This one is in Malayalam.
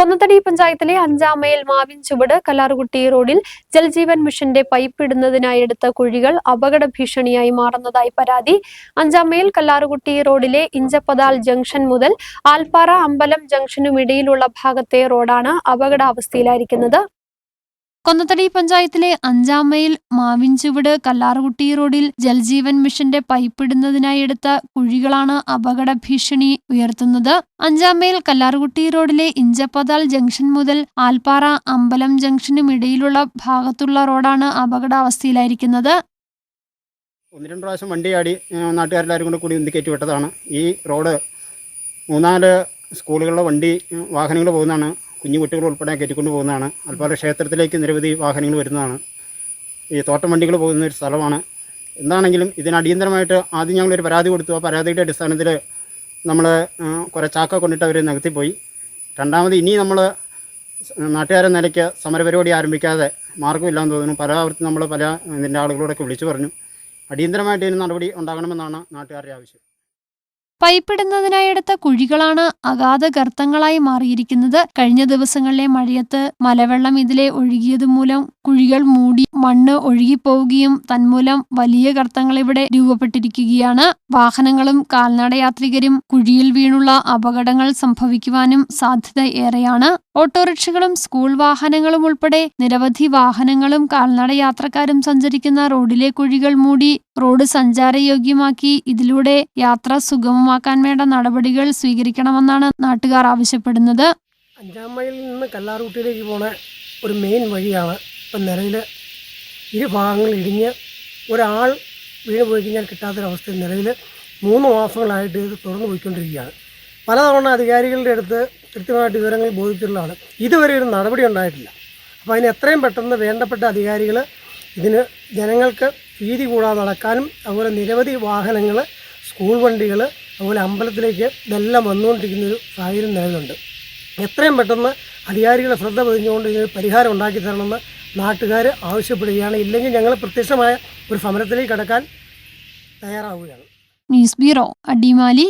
കൊന്നത്തടി പഞ്ചായത്തിലെ അഞ്ചാം മൈൽ മാവിൻ ചുവട് കല്ലാറുകുട്ടി റോഡിൽ ജൽജീവൻ മിഷന്റെ പൈപ്പ് ഇടുന്നതിനായി എടുത്ത കുഴികൾ അപകട ഭീഷണിയായി മാറുന്നതായി പരാതി. അഞ്ചാം മൈൽ കല്ലാറുകുട്ടി റോഡിലെ ഇഞ്ചപ്പതാൽ ജംഗ്ഷൻ മുതൽ ആൽപ്പാറ അമ്പലം ജംഗ്ഷനുമിടയിലുള്ള ഭാഗത്തെ റോഡാണ് അപകടാവസ്ഥയിലായിരിക്കുന്നത്. കൊന്നത്തടി പഞ്ചായത്തിലെ അഞ്ചാം മൈൽ മാവിൻചുവട് കല്ലാറുകുട്ടി റോഡിൽ ജൽജീവൻ മിഷന്റെ പൈപ്പ് ഇടുന്നതിനായി എടുത്ത കുഴികളാണ് അപകട ഭീഷണി ഉയർത്തുന്നത്. അഞ്ചാം മൈൽ കല്ലാറുകുട്ടി റോഡിലെ ഇഞ്ചപ്പതാൽ ജംഗ്ഷൻ മുതൽ ആൽപ്പാറ അമ്പലം ജംഗ്ഷനും ഇടയിലുള്ള ഭാഗത്തുള്ള റോഡാണ് അപകടാവസ്ഥയിലായിരിക്കുന്നത്. ഒന്ന് രണ്ട് പ്രാവശ്യം വണ്ടി ആടി നാട്ടുകാരെല്ലാവരും കൂടെ കൂടി ഉന്തി കയറ്റി വിട്ടതാണ് ഈ റോഡ് മൂന്നാൽ സ്കൂളുകളിലെ വണ്ടി വാഹനങ്ങൾ പോകുന്നതാണ്. കുഞ്ഞു കുട്ടികൾ ഉൾപ്പെടെ കയറ്റിക്കൊണ്ട് പോകുന്നതാണ്. അതുപോലെ ക്ഷേത്രത്തിലേക്ക് നിരവധി വാഹനങ്ങൾ വരുന്നതാണ്. ഈ തോട്ടം വണ്ടികൾ പോകുന്ന ഒരു സ്ഥലമാണ്. എന്താണെങ്കിലും ഇതിന് അടിയന്തരമായിട്ട് ആദ്യം ഞങ്ങളൊരു പരാതി കൊടുത്തു. ആ പരാതിയുടെ അടിസ്ഥാനത്തിൽ നമ്മൾ കുറേ ചാക്ക കൊണ്ടിട്ട് അവർ നികത്തിപ്പോയി. രണ്ടാമത് ഇനി നമ്മൾ നാട്ടുകാരെ നിലയ്ക്ക് സമരപരിപാടി ആരംഭിക്കാതെ മാർഗമില്ലാന്ന് തോന്നുന്നു. പലവൃത്തി നമ്മൾ പല ഇതിന്റെ ആളുകളോടൊക്കെ വിളിച്ചു പറഞ്ഞു. അടിയന്തരമായിട്ട് ഇതിന് നടപടി ഉണ്ടാകണമെന്നാണ് നാട്ടുകാരുടെ ആവശ്യം. പൈപ്പിടുന്നതിനായി എടുത്ത കുഴികളാണ് അഗാധ ഗർത്തങ്ങളായി മാറിയിരിക്കുന്നത്. കഴിഞ്ഞ ദിവസങ്ങളിലെ മഴയത്ത് മലവെള്ളം ഇതിലെ ഒഴുകിയത് മൂലം കുഴികൾ മൂടി മണ്ണ് ഒഴുകിപ്പോവുകയും തന്മൂലം വലിയ ഗർത്തങ്ങൾ ഇവിടെ രൂപപ്പെട്ടിരിക്കുകയാണ്. വാഹനങ്ങളും കാൽനടയാത്രികരും കുഴിയിൽ വീണുള്ള അപകടങ്ങൾ സംഭവിക്കുവാനും സാധ്യത ഏറെയാണ്. ഓട്ടോറിക്ഷകളും സ്കൂൾ വാഹനങ്ങളും ഉൾപ്പെടെ നിരവധി വാഹനങ്ങളും കാൽനടയാത്രക്കാരും സഞ്ചരിക്കുന്ന റോഡിലെ കുഴികൾ മൂടി റോഡ് സഞ്ചാരയോഗ്യമാക്കി ഇതിലൂടെ യാത്ര സുഗമമാക്കാൻ വേണ്ട നടപടികൾ സ്വീകരിക്കണമെന്നാണ് നാട്ടുകാർ ആവശ്യപ്പെടുന്നത്. അഞ്ചാം മൈലിൽ നിന്ന് കല്ലാർകുട്ടിയിലേക്ക് പോണ ഒരു മെയിൻ വഴിയാണ് ഇപ്പം നിലവിൽ ഇരു ഭാഗങ്ങൾ ഇടിഞ്ഞ് ഒരാൾ വീണ് പോയി കഴിഞ്ഞാൽ കിട്ടാത്തൊരവസ്ഥ നിലവിൽ മൂന്ന് മാസങ്ങളായിട്ട് ഇത് തുറന്നു പോയിക്കൊണ്ടിരിക്കുകയാണ്. പലതവണ അധികാരികളുടെ അടുത്ത് കൃത്യമായിട്ട് വിവരങ്ങൾ ബോധിച്ചിട്ടുള്ളതാണ് ഇതുവരെ ഒരു നടപടി ഉണ്ടായിട്ടില്ല. അപ്പോൾ അതിന് എത്രയും പെട്ടെന്ന് വേണ്ടപ്പെട്ട അധികാരികൾ ഇതിന് ജനങ്ങൾക്ക് ഭീതി കൂടാതെ നടക്കാനും അതുപോലെ നിരവധി വാഹനങ്ങൾ സ്കൂൾ വണ്ടികൾ അതുപോലെ അമ്പലത്തിലേക്ക് ഇതെല്ലാം വന്നുകൊണ്ടിരിക്കുന്ന ഒരു സാഹചര്യം നിലവിലുണ്ട്. എത്രയും പെട്ടെന്ന് അധികാരികളെ ശ്രദ്ധ പതിഞ്ഞുകൊണ്ട് ഇതിന് പരിഹാരം ഉണ്ടാക്കി തരണമെന്ന് നാട്ടുകാർ ആവശ്യപ്പെടുകയാണ്. ഇല്ലെങ്കിൽ ഞങ്ങൾ പ്രത്യക്ഷമായ ഒരു സമരത്തിലേക്ക് കടക്കാൻ തയ്യാറാവുകയാണ്. News bureau Adimali